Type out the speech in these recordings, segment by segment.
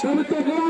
প্রারম্ভে পবিত্র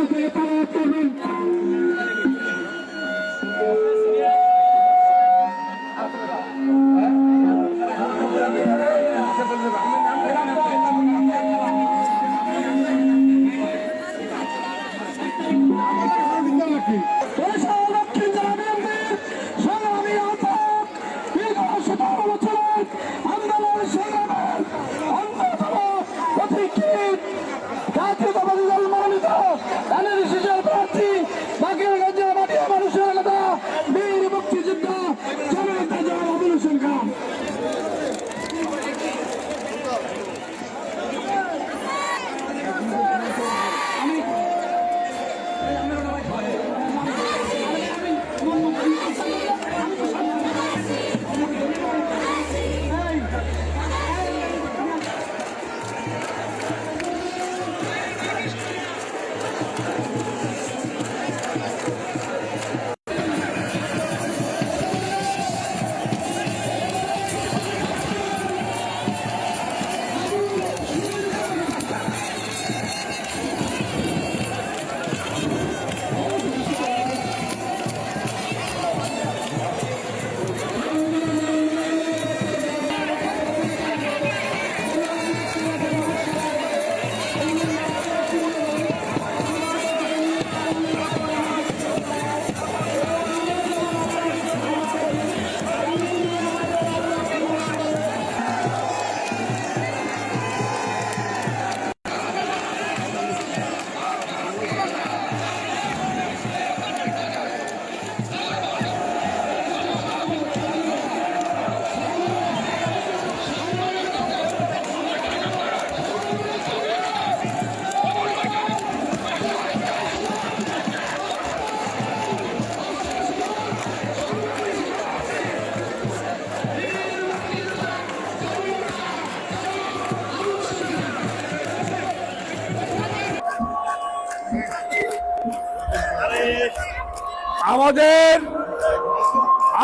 আমাদের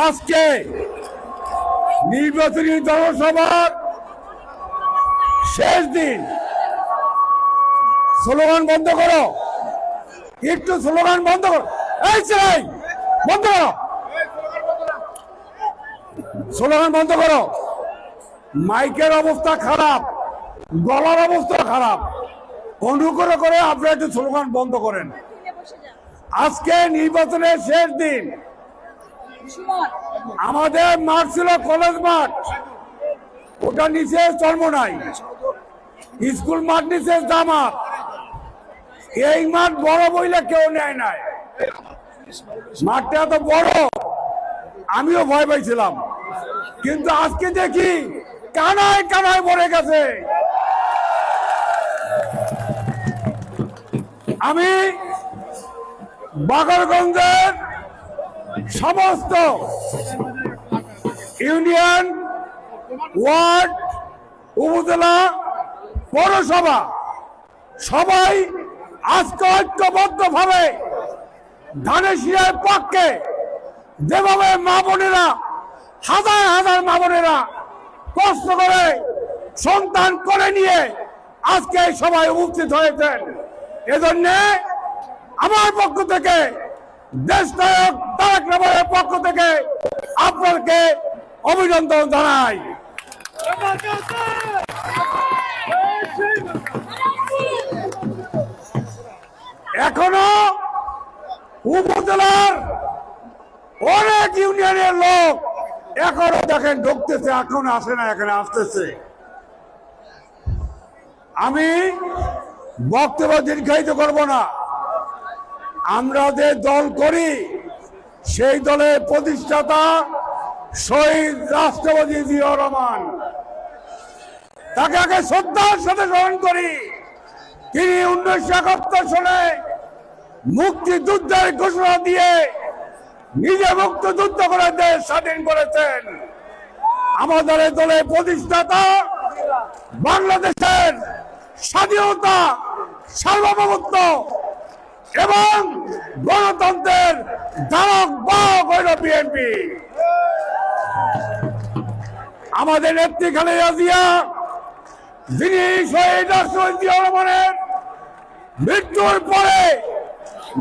আজকে নির্বাচনী জনসভার শেষ দিন। স্লোগান বন্ধ করো। একটু স্লোগান বন্ধ করো। এই চাই বন্ধ করো। স্লোগান বন্ধ করো। মাইকের অবস্থা খারাপ, গলার অবস্থা খারাপ। অনুগ্রহ করে আপনারা একটু স্লোগান বন্ধ করেন। আজকে নির্বাচনের শেষ দিন। আমাদের মাঠ ছিল কলেজ মাঠ। ওটা নিচে চর্ম নাই। স্কুল মাঠ নিচে জামাত। এই মাঠ বড় বইলে কেউ নেয় নাই। মাঠটা এত বড় আমিও ভয় পাইছিলাম। কিন্তু আজকে দেখি কানায় কানায় ভরে গেছে। আমি বাগরগঞ্জের সমস্ত ইউনিয়ন, ওয়ার্ড, উপজেলা, পৌরসভা, সবাই আজকে ঐক্যবদ্ধ ভাবে ধানেশিয়ার পক্ষে যেভাবে মা বোনেরা, হাজার হাজার মা বোনেরা কষ্ট করে সন্তান করে নিয়ে আজকে সবাই উপস্থিত হয়েছেন, এজন্য আমার পক্ষ থেকে, দেশ নায়ক তারেক রহমানের পক্ষ থেকে আপনাকে অভিনন্দন জানাই। এখনও উপজেলার অনেক ইউনিয়নের লোক এখনও দেখেন ঢুকতেছে, এখন আসে না, এখানে আসতেছে। আমি বক্তব্য দীর্ঘায়িত করব না। আমরা যে দল করি, সেই দলের প্রতিষ্ঠাতা শহীদ রাষ্ট্রপতি জিয়াউর রহমান। তাকে আগে শ্রদ্ধার সাথে গ্রহণ করি। তিনি উনিশশো একাত্তর সালে মুক্তিযুদ্ধের ঘোষণা দিয়ে নিজে মুক্ত যুদ্ধ করে দেশ স্বাধীন করেছেন। আমাদের দলের প্রতিষ্ঠাতা বাংলাদেশের স্বাধীনতা, সার্বভৌমত্ব এবং গণতন্ত্রের ধারক বাহক হইল বিএনপি। আমাদের নেত্রী খালেদা জিয়া, যিনি শহীদ রহমানের মৃত্যুর পরে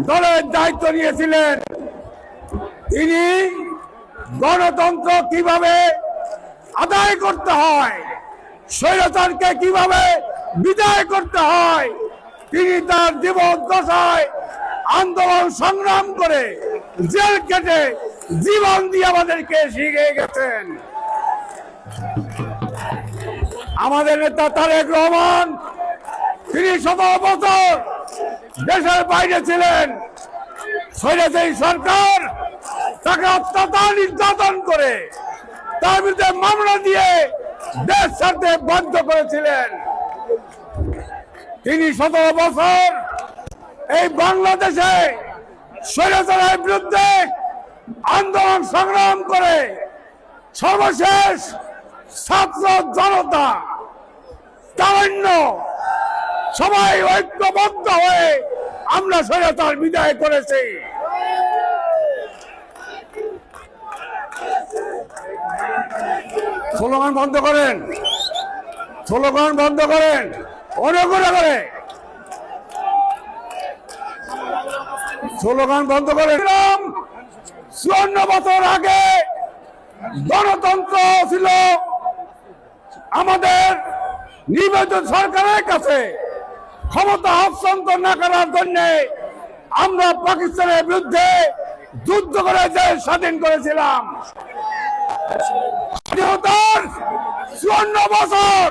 দলের দায়িত্ব নিয়েছিলেন, তিনি গণতন্ত্র কীভাবে আদায় করতে হয়, স্বৈরাচারকে কীভাবে বিদায় করতে হয় তিনি তার জীবন দশায় আন্দোলন সংগ্রাম করে জেল কেটে জীবন দিয়ে আমাদেরকে শিখে গেছেন। আমাদের নেতা তারেক রহমান, তিনি শত বছর দেশের বাইরে ছিলেন। স্বৈরাচারী সরকার তাকে অত্যাচার নির্যাতন করে তার বিরুদ্ধে মামলা দিয়ে দেশ ছাড়তে বাধ্য করেছিলেন। তিনি সতেরো বছর এই বাংলাদেশে স্বৈরাচারের বিরুদ্ধে আন্দোলন সংগ্রাম করে সর্বশেষ ছাত্র জনতা তারণ্য সবাই ঐক্যবদ্ধ হয়ে আমরা স্বৈরাচার বিদায় করেছি। স্লোগান বন্ধ করেন। স্লোগান বন্ধ করেন। অনুগ্রহ করে। স্লোগান বন্ধ করে। দিলাম চুয়ান্ন বছর আগে গণতন্ত্র ছিল আমাদের নির্বাচিত সরকারের কাছে। ক্ষমতা হস্তান্তর না করার জন্য আমরা পাকিস্তানের বিরুদ্ধে যুদ্ধ করে দেশ স্বাধীন করেছিলাম। স্বাধীনতার চুয়ান্ন বছর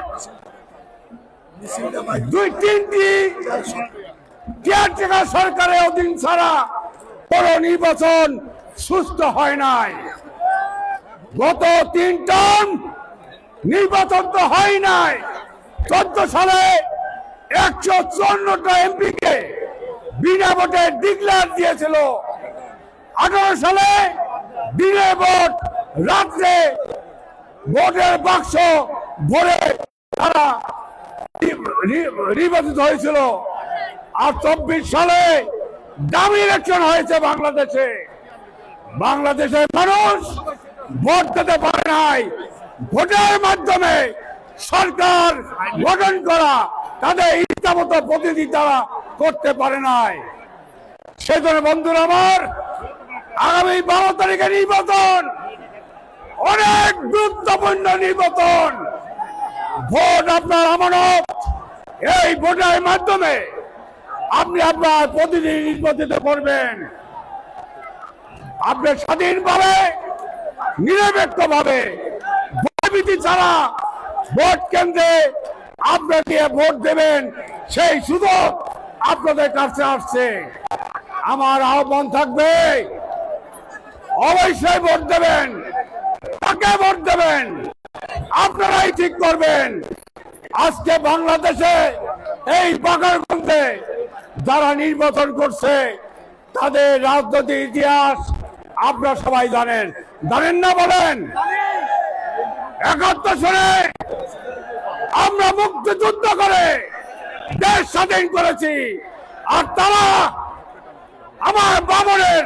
দুই তিনটি কেয়ারটেকার সরকারের অধীন ছাড়া বড় নির্বাচন সুস্থ হয় নাই। গত তিন টার্ম নির্বাচন তো হয় নাই। চোদ্দ সালে একশো চুয়ান্নটা এমপি কে বিনা ভোটে ডিক্লার দিয়েছিল। আঠারো সালে দিনে ভোট রাত্রে ভোটের বাক্স ভরে তারা নির্বাচিত হয়েছিল। আর চব্বিশ সালে দামি ইলেকশন হয়েছে বাংলাদেশে। বাংলাদেশের মানুষ ভোট দিতে পারে নাই। ভোটের মাধ্যমে সরকার গঠন করা তাদের ইচ্ছা মতো প্রতিনিধি তারা করতে পারে নাই। সেজন্য বন্ধুরা আমার, আগামী বারো তারিখে নির্বাচন, অনেক গুরুত্বপূর্ণ নির্বাচন। ভোট আপনার আমানত। এই ভোটের মাধ্যমে আপনি আপনার প্রতিনিধি নির্বাচিত করবেন। আপনি স্বাধীনভাবে নিরপেক্ষ ভাবে ভয়ভীতি ছাড়া ভোট কেন্দ্রে আপনাকে ভোট দেবেন, সেই সুযোগ আপনাদের কাছে আসছে। আমার আহ্বান থাকবে, অবশ্যই ভোট দেবেন কাকে ভোট দেবেন। আপনারাই ঠিক করবেন। আজকে বাংলাদেশে, এই বাগারগঞ্জে যারা নির্বাচন করছে, তাদের রাজনৈতিক ইতিহাস আপনারা সবাই জানেন। জানেন না বলেন? একাত্তর সালে আমরা মুক্তিযুদ্ধ করে দেশ স্বাধীন করেছি। আর তারা আমার বাবরের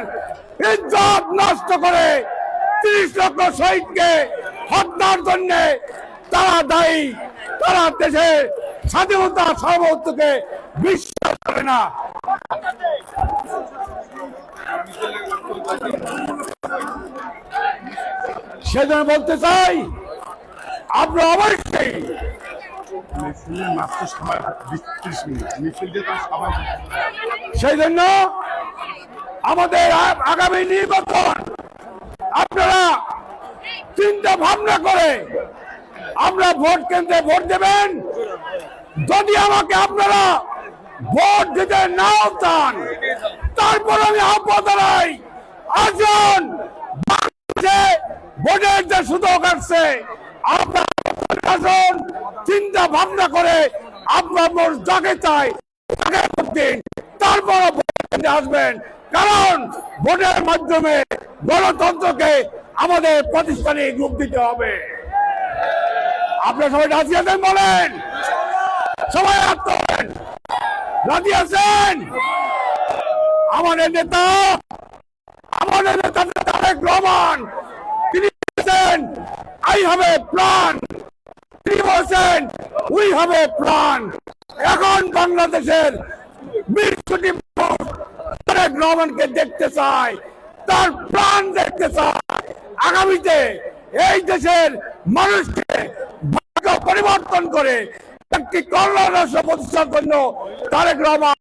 ইজ্জত নষ্ট করে তিরিশ লক্ষ শহীদকে হত্যার জন্য তারা দায়ী, তারা দেশের স্বাধীনতা সার্বভৌমত্বকে বিশ্বাস করে না। সেজন্য বলতে চাই আপনারা অবশ্যই সেই জন্য আমাদের আগামী নির্বাচন আপনারা চিন্তা ভাবনা করে আমরা ভোট কেন্দ্রে ভোট দেবেন। যদি আমাকে আপনারা ভোট দিতে নাও চান, তারপর আমি জানাই আসুন। ভোটের যে সুযোগ আসছে, আপনার আসুন। চিন্তা ভাবনা করে আপনার মোট যাকে চাই, তাকে ভোট দিন। তারপর আসবেন। কারণ ভোটের মাধ্যমে গণতন্ত্রকে আমাদের প্রতিষ্ঠানে রূপ দিতে হবে। আপনারা সবাই রাজি আছেন বলেন? সবাই তোলেন রাজি আছেন? আমাদের নেতা আমাদের নেতা তারেক রহমান, তিনি বলেছেন, আই হবে প্ল্যান তিনি বলছেন উই হবে প্ল্যান এখন বাংলাদেশের মানুষ তারেক রহমানকে দেখতে চায় তার প্রাণ দেখতে চায়। আগামীতে এই দেশের মানুষকে পরিবর্তন করে একটি কল্যাণ রাষ্ট্র প্রতিষ্ঠার জন্য তারেক রহমান